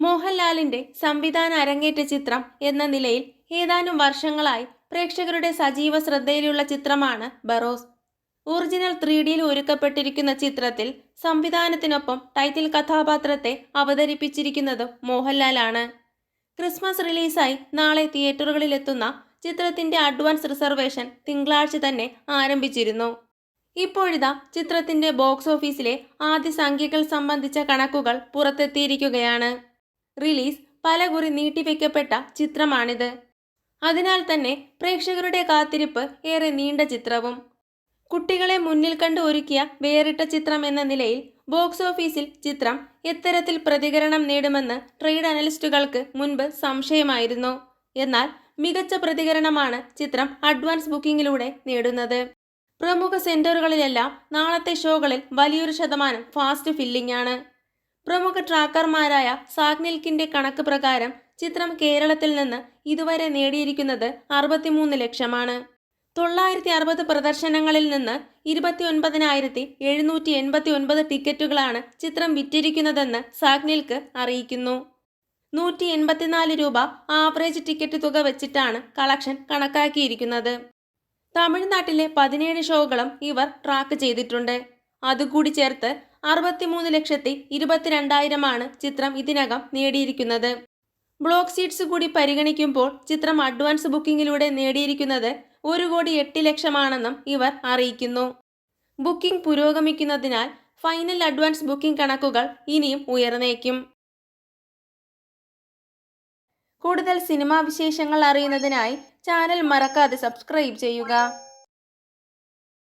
മോഹൻലാലിന്റെ സംവിധാന അരങ്ങേറ്റ ചിത്രം എന്ന നിലയിൽ ഏതാനും വർഷങ്ങളായി പ്രേക്ഷകരുടെ സജീവ ശ്രദ്ധയിലുള്ള ചിത്രമാണ് ബറോസ്. ഒറിജിനൽ ത്രീ ഡിയിൽ ഒരുക്കപ്പെട്ടിരിക്കുന്ന ചിത്രത്തിൽ സംവിധാനത്തിനൊപ്പം ടൈറ്റിൽ കഥാപാത്രത്തെ അവതരിപ്പിച്ചിരിക്കുന്നത് മോഹൻലാലാണ്. ക്രിസ്മസ് റിലീസായി നാളെ തിയേറ്ററുകളിലെത്തുന്ന ചിത്രത്തിന്റെ അഡ്വാൻസ് റിസർവേഷൻ തിങ്കളാഴ്ച തന്നെ ആരംഭിച്ചിരുന്നു. ഇപ്പോഴിതാ ചിത്രത്തിന്റെ ബോക്സ് ഓഫീസിലെ ആദ്യ സംഖ്യകൾ സംബന്ധിച്ച കണക്കുകൾ പുറത്തെത്തിയിരിക്കുകയാണ്. റിലീസ് പലകുറി നീട്ടിവെക്കപ്പെട്ട ചിത്രമാണിത്. അതിനാൽ തന്നെ പ്രേക്ഷകരുടെ കാത്തിരിപ്പ് ഏറെ നീണ്ട ചിത്രവും. കുട്ടികളെ മുന്നിൽ കണ്ട് ഒരുക്കിയ വേറിട്ട ചിത്രം എന്ന നിലയിൽ ബോക്സ് ഓഫീസിൽ ചിത്രം എത്തരത്തിൽ പ്രതികരണം നേടുമെന്ന് ട്രേഡ് അനലിസ്റ്റുകൾക്ക് മുൻപ് സംശയമായിരുന്നു. എന്നാൽ മികച്ച പ്രതികരണമാണ് ചിത്രം അഡ്വാൻസ് ബുക്കിംഗിലൂടെ നേടുന്നത്. പ്രമുഖ സെന്ററുകളിലെല്ലാം നാളത്തെ ഷോകളിൽ വലിയൊരു ശതമാനം ഫാസ്റ്റ് ഫില്ലിംഗ് ആണ്. പ്രമുഖ ട്രാക്കർമാരായ സാഗ്നിൽക്കിന്റെ കണക്ക് പ്രകാരം ചിത്രം കേരളത്തിൽ നിന്ന് ഇതുവരെ നേടിയിരിക്കുന്നത് അറുപത്തിമൂന്ന് ലക്ഷമാണ്. തൊള്ളായിരത്തി അറുപത് പ്രദർശനങ്ങളിൽ നിന്ന് ഇരുപത്തി ഒൻപതിനായിരത്തി എഴുന്നൂറ്റി എൺപത്തി ഒൻപത് ടിക്കറ്റുകളാണ് ചിത്രം വിറ്റിരിക്കുന്നതെന്ന് സാഗ്നിൽക്ക് അറിയിക്കുന്നു. നൂറ്റി എൺപത്തിനാല് രൂപ ആവറേജ് ടിക്കറ്റ് തുക വെച്ചിട്ടാണ് കളക്ഷൻ കണക്കാക്കിയിരിക്കുന്നത്. തമിഴ്നാട്ടിലെ പതിനേഴ് ഷോകളും ഇവർ ട്രാക്ക് ചെയ്തിട്ടുണ്ട്. അതുകൂടി ചേർത്ത് അറുപത്തിമൂന്ന് ലക്ഷത്തി ഇരുപത്തിരണ്ടായിരമാണ് ചിത്രം ഇതിനകം നേടിയിരിക്കുന്നത്. ബ്ലോക്ക് സീറ്റ്സ് കൂടി പരിഗണിക്കുമ്പോൾ ചിത്രം അഡ്വാൻസ് ബുക്കിംഗിലൂടെ നേടിയിരിക്കുന്നത് ഒരു കോടി എട്ട് ലക്ഷമാണെന്നും ഇവർ അറിയിക്കുന്നു. ബുക്കിംഗ് പുരോഗമിക്കുന്നതിനാൽ ഫൈനൽ അഡ്വാൻസ് ബുക്കിംഗ് കണക്കുകൾ ഇനിയും ഉയർന്നേക്കും. കൂടുതൽ സിനിമാ വിശേഷങ്ങൾ അറിയുന്നതിനായി ചാനൽ മറക്കാതെ സബ്സ്ക്രൈബ് ചെയ്യുക.